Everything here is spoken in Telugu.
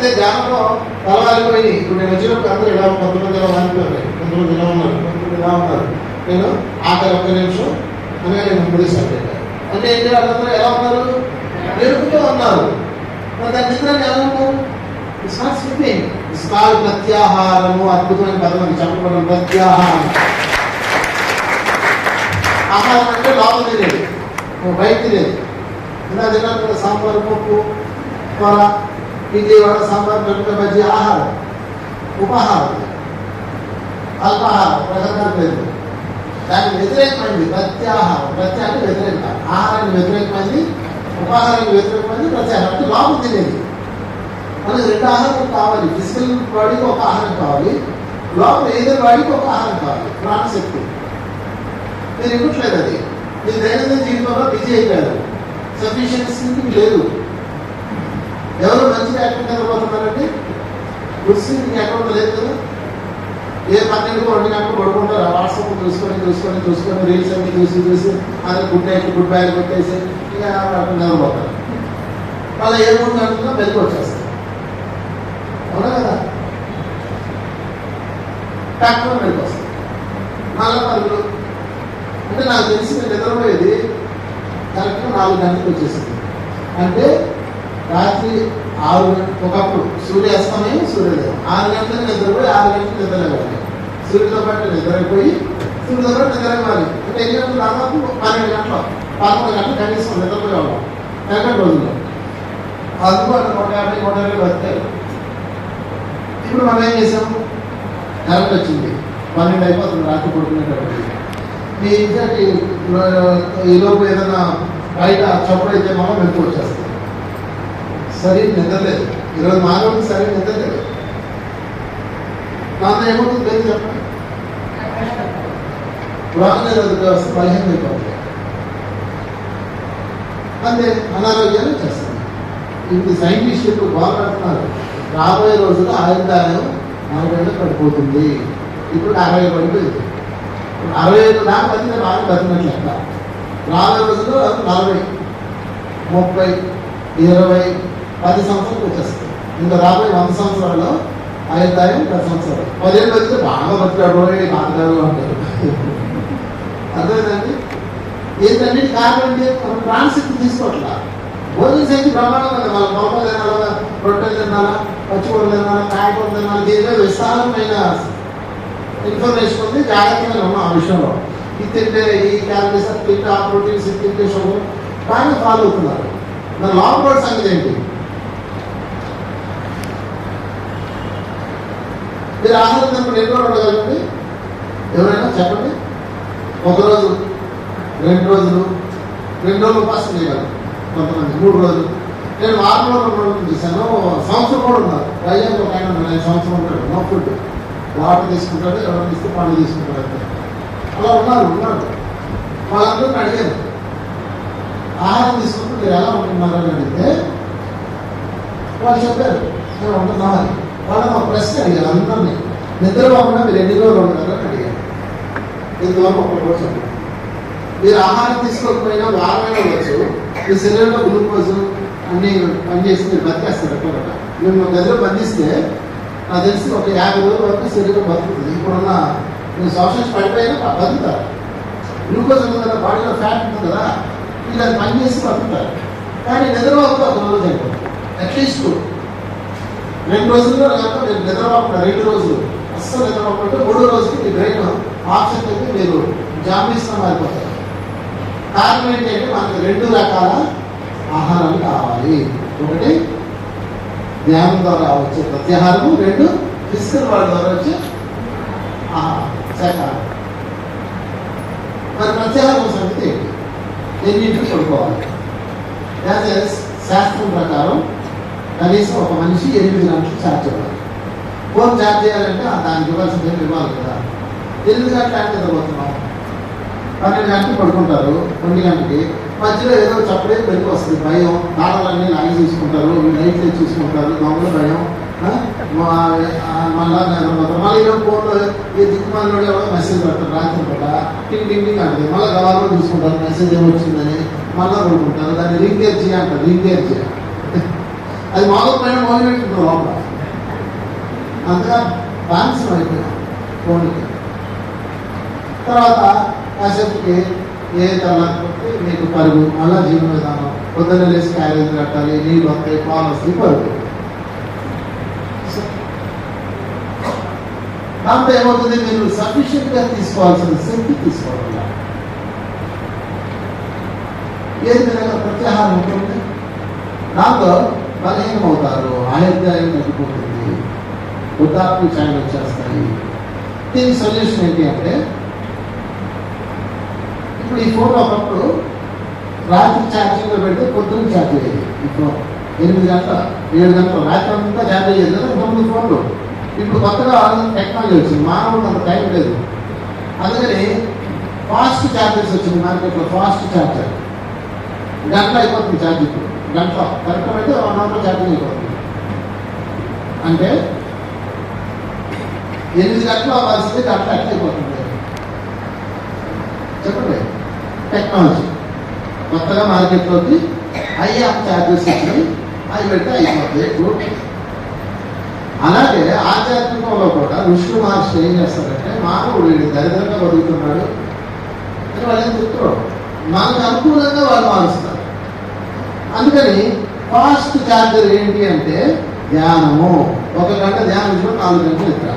అదే గ్రామంలో తలవారిపోయి ఇప్పుడు నేను వచ్చినప్పుడు అందరూ ఇలా కొంతమంది ఇలా వారిపోయారు కొంతమంది ఇలా ఉన్నారు. కొంతమంది ఇలా ఉన్నారు. నేను ఆఖరి ఒక్క నిమిషం అనగా నేను ముడిసాను అంటే ఏంటి వాళ్ళందరూ ఎలా ఉన్నారు? వెలుగుతూ ఉన్నారు. మరి దాని నిద్రని ఎలా ఉన్నారు it's not sleeping it's call ప్రత్యాహారము అద్భుతమైన పదం అది చెప్పబడిన ప్రత్యాహారం. ఆహారం అంటే లోపల తినేది. బయట తినేది. ఇలా తినాలి సాంబార్ పప్పు కూర విజయవాడ సాంబార్ మిరపకాయ మధ్య ఆహారం ఉపాహారం అల్పాహారం రకరకాల లేదు దానికి వ్యతిరేకమైంది ప్రత్యాహారం ప్రత్యాహారం వ్యతిరేకత. ఆహారానికి వ్యతిరేకమైంది ఉపాహారానికి వ్యతిరేకమైంది ప్రత్యాహారం అంటే లోపల తినేది. మనకి రెండు ఆహారం కావాలి. ఫిజికల్ బాడీకి ఒక ఆహారం కావాలి. లోపల ఏదో బాడీకి ఒక ఆహారం కావాలి. ప్రాణశక్తి. మీరు ఇవ్వట్లేదు అది. మీ దైనందిన జీవితంలో బిజీ అయిపోయారు. సఫిషియన్సీ లేదు. ఎవరు మంచిగా ఎక్కడ నిద్రపోతున్నారండి కుర్సీ మీ అకౌంట్ లేదు కదా? ఏ పన్నెండు రెండు గంటలు పడుకుంటారు. వాట్సాప్ చూసుకొని చూసుకొని చూసుకొని రీల్స్ అన్ని చూసి చూసి అది గుడ్ నైట్ గుడ్ బై కొట్టేసి ఇక అక్కడ నిద్రపోతారు వాళ్ళ ఏ మూడు గంటల్లో వెళ్తూ వచ్చేస్తారు. అవునా కదా? ట్రాక్టర్ వెళ్ళి వస్తారు. మళ్ళీ అంటే నాకు తెలిసి నేను నిద్రపోయేది కరెక్ట్గా నాలుగు గంటలకు వచ్చేసింది. అంటే రాత్రి ఆరు గంటల ఒకప్పుడు సూర్యాస్తమయం సూర్యోదయం. ఆరు గంటలకు నిద్రపోయి ఆరు గంటలకు నిద్రలేవాలి సూర్యుడితో పాటు నిద్రపోయి సూర్యుడితో పాటు నిద్రపోవాలి అంటే ఎన్ని గంటలు దాదాపు? పన్నెండు గంటలు. పదకొండు గంటలు కనీసం నిద్రపోయేవాళ్ళం వెనకటి రోజుల్లో అందుబాటు అక్కడ నూట యాభై నూట ఇరవై బతికారు ఇప్పుడు మనం ఏం చేసాము కరెంట్ వచ్చింది. పన్నెండు అయిపోతుంది రాత్రి పడుకునేటప్పుడు మీ ఇంటి ఈలోపు ఏదైనా బయట చప్పుడు అయితే మనం వెళ్తూ సరైన నిద్రలేదు. ఈరోజు మానవుడికి సరే నిద్రలేదు. నాన్న ఏమవుతుంది లేదు చెప్పండి? పురాణ వ్యవస్థ బలహీన అయిపోతుంది అంటే అనారోగ్యాలు చేస్తుంది ఇది సైంటిస్టులు ఇప్పుడు బాగుపడుతున్నారు రాబోయే రోజుల్లో ఆయుర్దాయం నలభై ఏళ్ళు పడిపోతుంది. ఇప్పుడు అరవై పడిపోయింది. అరవై ఐదు దాకా బతికిన బాగా బతికినట్లు లెక్క రాబోయే రోజుల్లో నలభై ముప్పై ఇరవై పది సంవత్సరాలకు వచ్చేస్తుంది ఇంకా రాబోయే వంద సంవత్సరాల్లో ఆయుర్దాయం పది సంవత్సరాలు. పదేళ్ళు బతికితే బాగా బతికాడు రోయ్ నాటకాలు అంటారు అర్థమైందండి? ఏంటంటే కారణం ఏంటి? మనం ప్రాణశక్తి తీసుకోవట్లా భోజన శక్తి ప్రమాణం కదా వాళ్ళ మొలకలు తినాలా? రొట్టెలు తినాలా? పచ్చికూరలు తినాలా? కాయకూరలు తినాలా? దీనిలో విస్తారమైన ఇన్ఫర్మేషన్ ఉంది. జాగ్రత్తగా ఉన్నాం ఆ విషయంలో. ఇది తింటే ఈ క్యాలరీస్ అది తింటే ఆ ప్రోటీన్స్ ఇది తింటే షుగర్. బాగా ఫాలో అవుతున్నారు. మరి లాంగ్ రోడ్ సంగతి ఏంటి? మీరు ఆహారం తిన్నప్పుడు ఎన్ని రోజులు ఉండగలండి ఎవరైనా చెప్పండి. ఒక రోజు రెండు రోజులు రెండు రోజులు ఉపాసం చేయగలరు. కొంతమంది మూడు రోజులు. నేను వారం రోజులు ఉండడం చూశాను సంవత్సరం కూడా ఉన్నారు. వైజాగ్ ఒక ఆయన నేను సంవత్సరం ఉంటాడు. No food. వాటర్ తీసుకుంటాడు ఎవరు తీస్తే పండు తీసుకుంటాడు అలా ఉన్నారు ఉన్నారు. వాళ్ళందరూ అడిగారు. ఆహారం తీసుకుంటూ మీరు ఎలా ఉంటున్నారు అని అడిగితే వాళ్ళు చెప్పారు. మేము ఉంటున్నామని వాళ్ళని ఒక ప్రశ్న అడిగారు అందరినీ నిద్రపోకుండా మీరు ఎన్ని రోజులు ఉంటారు అని అడిగారు. ఇంతవరకు ఒక రోజు మీరు ఆహారం తీసుకోకపోయినా వారమైన వచ్చు మీ శరీరంలో గ్లూకోజ్ అన్ని పనిచేసి మీరు బతికేస్తారు ఎక్కడ మేము గదిలో బంధిస్తే నాకు తెలిసి ఒక యాభై రోజుల వరకు శరీరం బతుకుతుంది. ఇప్పుడున్న మీరు సంవత్సరం పడిపోయినా బతుకుతారు. గ్లూకోజ్ ఉంది కదా బాడీలో ఫ్యాట్ ఉంది కదా వీళ్ళు అది పనిచేసి బతుకుతారు. కానీ నిద్రపోతే ఒక రోజు అయిపోతుంది. అట్లీస్ట్ రెండు రోజుల్లో లేకపోతే నేను నిద్రపోకుండా రెండు రోజులు. అస్సలు నిద్రపోకుంటే మూడో రోజుకి మీ బ్రెయిన్ ఆప్షన్ అయితే మీరు జాంబీస్తో మారిపోతారు. కారణం ఏంటంటే మనకు రెండు రకాల ఆహారాలు కావాలి. ఒకటి ధ్యానం ద్వారా వచ్చే ప్రత్యాహారము రెండు ఫిజికల్ వాళ్ళ ద్వారా వచ్చే ఆహారం శాఖాహారం మరి ప్రత్యాహారం సంగతి ఏంటి ఎన్నింటికి పడుకోవాలి యాజ్ శాస్త్రం ప్రకారం నుంచి ఎనిమిది గంటలు ఛార్జ్ ఇవ్వాలి. ఫోన్ ఛార్జ్ చేయాలంటే దానికి ఇవ్వాల్సిన ఇవ్వాలి కదా? ఎనిమిది గంటలు అంటే చదవబోతున్నాం పన్నెండు గంటలు పడుకుంటారు రెండు గంటకి మధ్యలో ఏదో చప్పుడే పెరిగి వస్తుంది భయం. నాడలన్నీ లాగి చూసుకుంటారు లైట్లు చూసుకుంటారు దొంగల భయం. మళ్ళా మళ్ళీ ఈరోజు ఫోన్లో ఈ దిక్కుమాలలో ఎవరో మెసేజ్ పెడతారు రాత్రి పూట. టింగ్ టింగ్ టింగ్ అంటది. మళ్ళీ గవాలో చూసుకుంటారు మెసేజ్ ఏమొచ్చిందని. మళ్ళీ కొనుక్కుంటారు. దాన్ని రింగేర్జీ అంటారు చేయాలి అది మాగకపోయినా మోహన్ పెట్టుకుంటాం లోపల. అంతగా బ్యాన్స్ అయిపోయాం ఫోన్కి తర్వాత కాసేపుకి ఏ తరలేకపోతే మీకు పరుగు మళ్ళా జీవన విధానం. పొద్దున్న లేచి క్యారేజ్ కట్టాలి నీళ్ళు వస్తాయి పాలు వస్తాయి పరుగు. దాంతో ఏమవుతుంది? మీరు సఫిషియెంట్గా తీసుకోవాల్సిన శక్తి తీసుకోవాలి. ఏది విధంగా ప్రత్యాహారం ఉంటుంది? దాంతో బలహీనమవుతారు ఆయుర్దాయం తగ్గిపోతుంది ఉదాహరణ ఛాయలు వచ్చేస్తాయి. దీని సొల్యూషన్ ఏంటి అంటే ఇప్పుడు ఈ ఫోన్ ఒకప్పుడు రాత్రి ఛార్జింగ్లో పెడితే పొద్దున్న ఛార్జ్ అయ్యేది. ఈ ఫోన్ ఎనిమిది గంటల ఏడు గంటల రాత్రి అంతా ఛార్జ్ అయ్యేది కదా తొమ్మిది ఫోన్లు. ఇప్పుడు కొత్తగా టెక్నాలజీ వచ్చింది. మానవుడు అంత టైం లేదు. అందుకని ఫాస్ట్ ఛార్జర్స్ వచ్చింది మార్కెట్లో ఫాస్ట్ ఛార్జర్. గంట అయిపోతుంది ఛార్జ్ ఇప్పుడు గంట గంట అయితే వన్ అవర్లో ఛార్జింగ్ అయిపోతుంది అంటే ఎనిమిది గంటలు అవ్వాల్సింది గంట ఎట్లా అయిపోతుంది. చెప్పండి. టెక్నాలజీ కొత్తగా మార్కెట్లోకి ఐ ఆఫ్ ఛార్జెస్ ఇచ్చినాయి అవి పెడితే అయిపోతుంది. గుడ్ అలాగే ఆధ్యాత్మికంలో కూడా విష్ణు మహర్షి ఏం చేస్తారంటే మానవుడు దరిద్రంగా బతుకుతున్నాడు అని వాళ్ళు ఏం చెప్తారు మనకు అనుకూలంగా వాళ్ళు మారుస్తారు. అందుకని ఫాస్ట్ ఛార్జర్ ఏంటి అంటే ధ్యానము. ఒక గంట ధ్యానం చేయడం నాలుగు గంటలు నిద్ర.